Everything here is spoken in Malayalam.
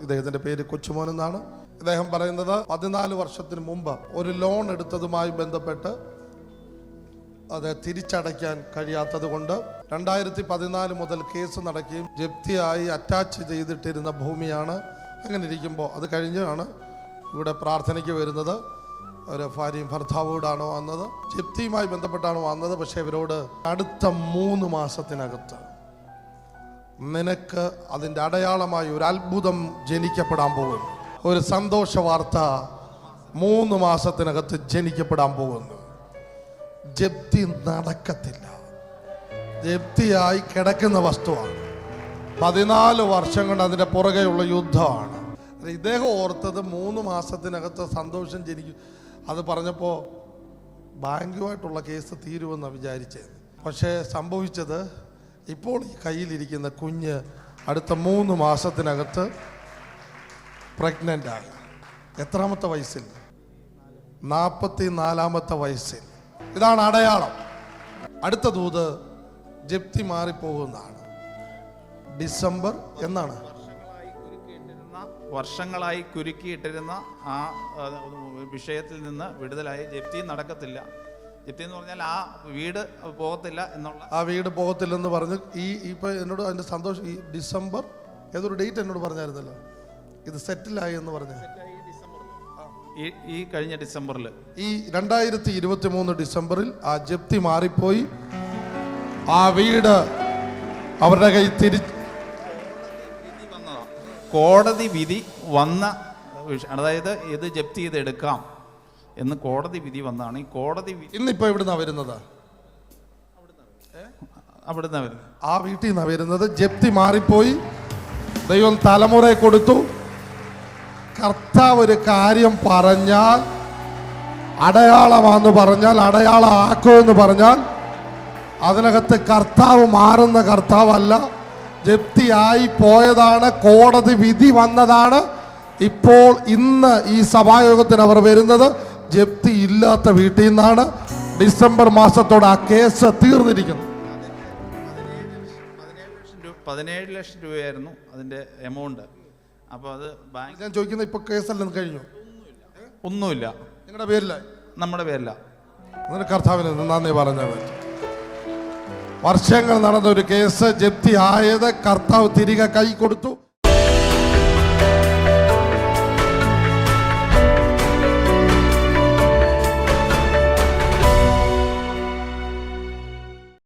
ഇദ്ദേഹത്തിന്റെ പേര് കൊച്ചുമോൻ എന്നാണ്. ഇദ്ദേഹം പറയുന്നത് പതിനാല് വർഷത്തിന് മുമ്പ് ഒരു ലോൺ എടുത്തതുമായി ബന്ധപ്പെട്ട് അത് തിരിച്ചടയ്ക്കാൻ കഴിയാത്തത് കൊണ്ട് രണ്ടായിരത്തി പതിനാല് മുതൽ കേസ് നടക്കുകയും ജപ്തിയായി അറ്റാച്ച് ചെയ്തിട്ടിരുന്ന ഭൂമിയാണ് അങ്ങനെ ഇരിക്കുമ്പോൾ അത് കഴിഞ്ഞാണ് ഇവിടെ പ്രാർത്ഥനയ്ക്ക് വരുന്നത്. ഒരു ഭാര്യയും ഭർത്താവോടാണ് വന്നത്. ജപ്തിയുമായി ബന്ധപ്പെട്ടാണ് വന്നത്. പക്ഷേ ഇവരോട് അടുത്ത മൂന്ന് മാസത്തിനകത്ത് നിനക്ക് അതിന്റെ അടയാളമായി ഒരു അത്ഭുതം ജനിക്കപ്പെടാൻ പോകുന്നു. ഒരു സന്തോഷ വാർത്ത മൂന്ന് മാസത്തിനകത്ത് ജനിക്കപ്പെടാൻ പോകുന്നു. ജപ്തി നടക്കത്തില്ല. ജപ്തിയായി കിടക്കുന്ന വസ്തുവാണ്. പതിനാല് വർഷം കൊണ്ട് അതിന്റെ പുറകെയുള്ള യുദ്ധമാണ്. ഇദ്ദേഹം ഓർത്തത് മൂന്ന് മാസത്തിനകത്ത് സന്തോഷം ജനിക്കും. അത് പറഞ്ഞപ്പോൾ ബാങ്കുമായിട്ടുള്ള കേസ് തീരുമെന്നാണ് വിചാരിച്ചത്. പക്ഷേ സംഭവിച്ചത് ഇപ്പോൾ ഈ കയ്യിലിരിക്കുന്ന കുഞ്ഞ് അടുത്ത മൂന്ന് മാസത്തിനകത്ത് പ്രഗ്നന്റ് ആണ്. എത്രാമത്തെ വയസ്സിൽ? നാൽപ്പത്തി നാലാമത്തെ വയസ്സിൽ. ഇതാണ് അടയാളം. അടുത്ത ദൂത് ജപ്തി മാറിപ്പോകുന്നതാണ്. ഡിസംബർ എന്നാണ്? വർഷങ്ങളായി കുരുക്കിയിട്ടിരുന്ന ആ, വിഷയത്തിൽ നിന്ന് വിടുതലായി ജപ്തി നടക്കത്തില്ല. ജപ്തി എന്ന് പറഞ്ഞാൽ ആ വീട് പോകത്തില്ല എന്നുള്ള ആ വീട് പോകത്തില്ലെന്ന് പറഞ്ഞ് ഈ ഇപ്പൊ എന്നോട് അതിന്റെ സന്തോഷം ഈ ഡിസംബർ ഏതൊരു ഡേറ്റ് എന്നോട് പറഞ്ഞായിരുന്നല്ലോ? ഇത് സെറ്റിലായി എന്ന് പറഞ്ഞു. ഈ കഴിഞ്ഞ ഡിസംബറിൽ ഈ രണ്ടായിരത്തി ഇരുപത്തി മൂന്ന് ഡിസംബറിൽ ആ ജപ്തി മാറിപ്പോയി. ആ വീട് അവരുടെ കൈ തിരി കോടതി വിധി വന്ന അതായത് ഇത് ജപ്തി ചെയ്തെടുക്കാം. എന്ന് കോടതി വിധി വന്നാണ്. ഈ കോടതി ഇന്നിപ്പോ ഇന്നിപ്പോ ഇവിടുന്നാ വരുന്നത്? അവിടുന്ന് വരുന്നത്. ആ വീട്ടിൽ നിന്നാണ് വരുന്നത്. ജപ്തി മാറിപ്പോയി. ദൈവം തലമുറയെ കൊടുത്തു. കർത്താവ് ഒരു കാര്യം പറഞ്ഞാൽ അടയാളമാന്ന് പറഞ്ഞാൽ അടയാളം ആക്കുമെന്ന് പറഞ്ഞാൽ അതിനകത്ത് കർത്താവ് മാറുന്ന കർത്താവല്ല. ജപ്തിയായി പോയതാണ് കോടതി വിധി വന്നതാണ്. ഇപ്പോൾ ഇന്ന് ഈ സഭായോഗത്തിന് അവർ വരുന്നത്. ജപ്തി ഇല്ലാത്ത വീട്ടിൽ നിന്നാണ് ഡിസംബർ മാസത്തോടെ ആ കേസ് തീർന്നിരിക്കുന്നത്. പതിനേഴ് ലക്ഷം രൂപയായിരുന്നു അതിന്റെ എമൗണ്ട്. അപ്പോൾ അത് ബാങ്ക് ഞാൻ ചോദിക്കുന്നത് ഇപ്പൊ കേസല്ലെന്ന് കഴിഞ്ഞു? ഒന്നുമില്ല. നിങ്ങളുടെ പേരില്ല? നമ്മുടെ പേരില്ല. അതിന് കർത്താവിന് നന്ദി പറഞ്ഞാൽ മതി വർഷങ്ങൾ നടന്ന ഒരു കേസ് ജപ്തി ആയത് കർത്താവ് തിരികെ കൈ കൊടുത്തു.